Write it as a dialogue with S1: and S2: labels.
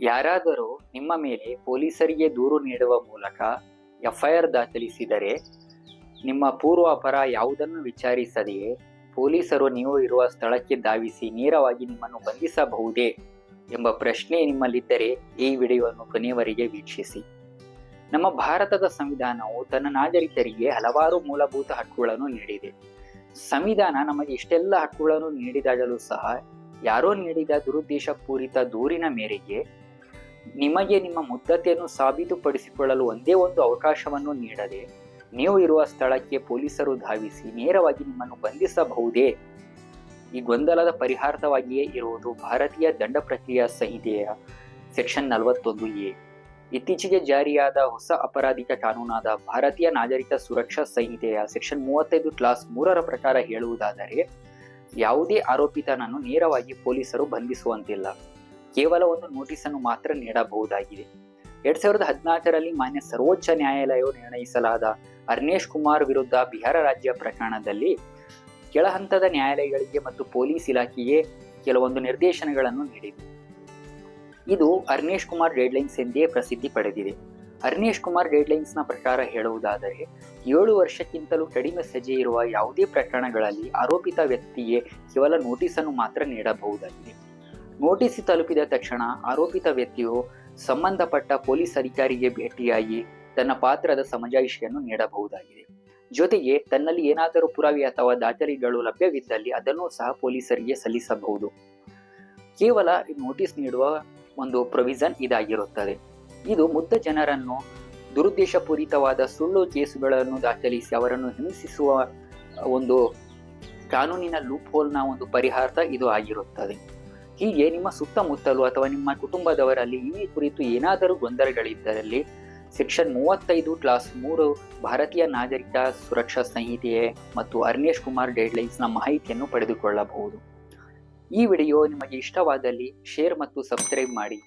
S1: ಯಾರಾದರೂ ನಿಮ್ಮ ಮೇಲೆ ಪೊಲೀಸರಿಗೆ ದೂರು ನೀಡುವ ಮೂಲಕ ಎಫ್ಐಆರ್ ದಾಖಲಿಸಿದರೆ ನಿಮ್ಮ ಪೂರ್ವಾಪರ ಯಾವುದನ್ನು ವಿಚಾರಿಸದೆಯೇ? ಪೊಲೀಸರು ನೀವು ಇರುವ ಸ್ಥಳಕ್ಕೆ ಧಾವಿಸಿ ನೇರವಾಗಿ ನಿಮ್ಮನ್ನು ಬಂಧಿಸಬಹುದೇ ಎಂಬ ಪ್ರಶ್ನೆ ನಿಮ್ಮಲ್ಲಿದ್ದರೆ ಈ ವಿಡಿಯೋವನ್ನು ಕೊನೆಯವರೆಗೆ ವೀಕ್ಷಿಸಿ. ನಮ್ಮ ಭಾರತದ ಸಂವಿಧಾನವು ತನ್ನ ನಾಗರಿಕರಿಗೆ ಹಲವಾರು ಮೂಲಭೂತ ಹಕ್ಕುಗಳನ್ನು ನೀಡಿದೆ. ಸಂವಿಧಾನ ನಮಗೆ ಇಷ್ಟೆಲ್ಲ ಹಕ್ಕುಗಳನ್ನು ನೀಡಿದಾಗಲೂ ಸಹ, ಯಾರೋ ನೀಡಿದ ದುರುದ್ದೇಶಪೂರಿತ ದೂರಿನ ಮೇರೆಗೆ ನಿಮಗೆ ನಿಮ್ಮ ಮುದ್ದತೆಯನ್ನು ಸಾಬೀತುಪಡಿಸಿಕೊಳ್ಳಲು ಒಂದೇ ಒಂದು ಅವಕಾಶವನ್ನು ನೀಡದೆ ನೀವು ಇರುವ ಸ್ಥಳಕ್ಕೆ ಪೊಲೀಸರು ಧಾವಿಸಿ ನೇರವಾಗಿ ನಿಮ್ಮನ್ನು ಬಂಧಿಸಬಹುದೇ? ಈ ಗೊಂದಲದ ಪರಿಹಾರವಾಗಿಯೇ ಇರುವುದು ಭಾರತೀಯ ದಂಡ ಪ್ರಕ್ರಿಯಾ ಸಂಹಿತೆಯ ಸೆಕ್ಷನ್ ನಲವತ್ತೊಂದು ಎ. ಇತ್ತೀಚೆಗೆ ಜಾರಿಯಾದ ಹೊಸ ಅಪರಾಧಿಕ ಕಾನೂನಾದ ಭಾರತೀಯ ನಾಗರಿಕ ಸುರಕ್ಷಾ ಸಂಹಿತೆಯ ಸೆಕ್ಷನ್ ಮೂವತ್ತೈದು ಕ್ಲಾಸ್ ಮೂರರ ಪ್ರಕಾರ ಹೇಳುವುದಾದರೆ, ಯಾವುದೇ ಆರೋಪಿತನನ್ನು ನೇರವಾಗಿ ಪೊಲೀಸರು ಬಂಧಿಸುವಂತಿಲ್ಲ. ಕೇವಲ ಒಂದು ನೋಟಿಸನ್ನು ಮಾತ್ರ ನೀಡಬಹುದಾಗಿದೆ. ಎರಡ್ ಸಾವಿರದ ಹದಿನಾಲ್ಕರಲ್ಲಿ ಮಾನ್ಯ ಸರ್ವೋಚ್ಚ ನ್ಯಾಯಾಲಯವು ನಿರ್ಣಯಿಸಲಾದ ಅರ್ನೇಶ್ ಕುಮಾರ್ ವಿರುದ್ಧ ಬಿಹಾರ ರಾಜ್ಯ ಪ್ರಕರಣದಲ್ಲಿ ಕೆಳಹಂತದ ನ್ಯಾಯಾಲಯಗಳಿಗೆ ಮತ್ತು ಪೊಲೀಸ್ ಇಲಾಖೆಗೆ ಕೆಲವೊಂದು ನಿರ್ದೇಶನಗಳನ್ನು ನೀಡಿದೆ. ಇದು ಅರ್ನೇಶ್ ಕುಮಾರ್ ಗೈಡ್ಲೈನ್ಸ್ ಎಂದೇ ಪ್ರಸಿದ್ಧಿ ಪಡೆದಿದೆ. ಅರ್ನೇಶ್ ಕುಮಾರ್ ಗೈಡ್ಲೈನ್ಸ್ನ ಪ್ರಕಾರ ಹೇಳುವುದಾದರೆ, ಏಳು ವರ್ಷಕ್ಕಿಂತಲೂ ಕಡಿಮೆ ಸಜೆ ಇರುವ ಯಾವುದೇ ಪ್ರಕರಣಗಳಲ್ಲಿ ಆರೋಪಿತ ವ್ಯಕ್ತಿಗೆ ಕೇವಲ ನೋಟಿಸನ್ನು ಮಾತ್ರ ನೀಡಬಹುದಾಗಿದೆ. ನೋಟಿಸ್ ತಲುಪಿದ ತಕ್ಷಣ ಆರೋಪಿತ ವ್ಯಕ್ತಿಯು ಸಂಬಂಧಪಟ್ಟ ಪೊಲೀಸ್ ಅಧಿಕಾರಿಗೆ ಭೇಟಿಯಾಗಿ ತನ್ನ ಪಾತ್ರದ ಸಮಜಾಯಿಷಿಯನ್ನು ನೀಡಬಹುದಾಗಿದೆ. ಜೊತೆಗೆ ತನ್ನಲ್ಲಿ ಏನಾದರೂ ಪುರಾವೆ ಅಥವಾ ದಾಖಲೆಗಳು ಲಭ್ಯವಿದ್ದಲ್ಲಿ ಅದನ್ನು ಸಹ ಪೊಲೀಸರಿಗೆ ಸಲ್ಲಿಸಬಹುದು. ಕೇವಲ ನೋಟಿಸ್ ನೀಡುವ ಒಂದು ಪ್ರೊವಿಷನ್ ಇದಾಗಿರುತ್ತದೆ. ಇದು ಮುದ್ದ ಜನರನ್ನು ದುರುದ್ದೇಶಪೂರಿತವಾದ ಸುಳ್ಳು ಕೇಸುಗಳನ್ನು ದಾಖಲಿಸಿ ಅವರನ್ನು ಹಿಂಸಿಸುವ ಒಂದು ಕಾನೂನಿನ ಲೂಪ್ ಹೋಲ್ನ ಒಂದು ಪರಿಹಾರ ಇದು ಆಗಿರುತ್ತದೆ. ಹೀಗೆ ನಿಮ್ಮ ಸುತ್ತಮುತ್ತಲು ಅಥವಾ ನಿಮ್ಮ ಕುಟುಂಬದವರಲ್ಲಿ ಈ ಕುರಿತು ಏನಾದರೂ ಗೊಂದಲಗಳಿದ್ದರಲ್ಲಿ ಸೆಕ್ಷನ್ ಮೂವತ್ತೈದು ಕ್ಲಾಸ್ ಮೂರು ಭಾರತೀಯ ನಾಗರಿಕ ಸುರಕ್ಷಾ ಸಂಹಿತೆಯೇ ಮತ್ತು ಅರ್ನೇಶ್ ಕುಮಾರ್ ಡೆಡ್ಲೈನ್ಸ್ನ ಮಾಹಿತಿಯನ್ನು ಪಡೆದುಕೊಳ್ಳಬಹುದು. ಈ ವಿಡಿಯೋ ನಿಮಗೆ ಇಷ್ಟವಾದಲ್ಲಿ ಶೇರ್ ಮತ್ತು ಸಬ್ಸ್ಕ್ರೈಬ್ ಮಾಡಿ.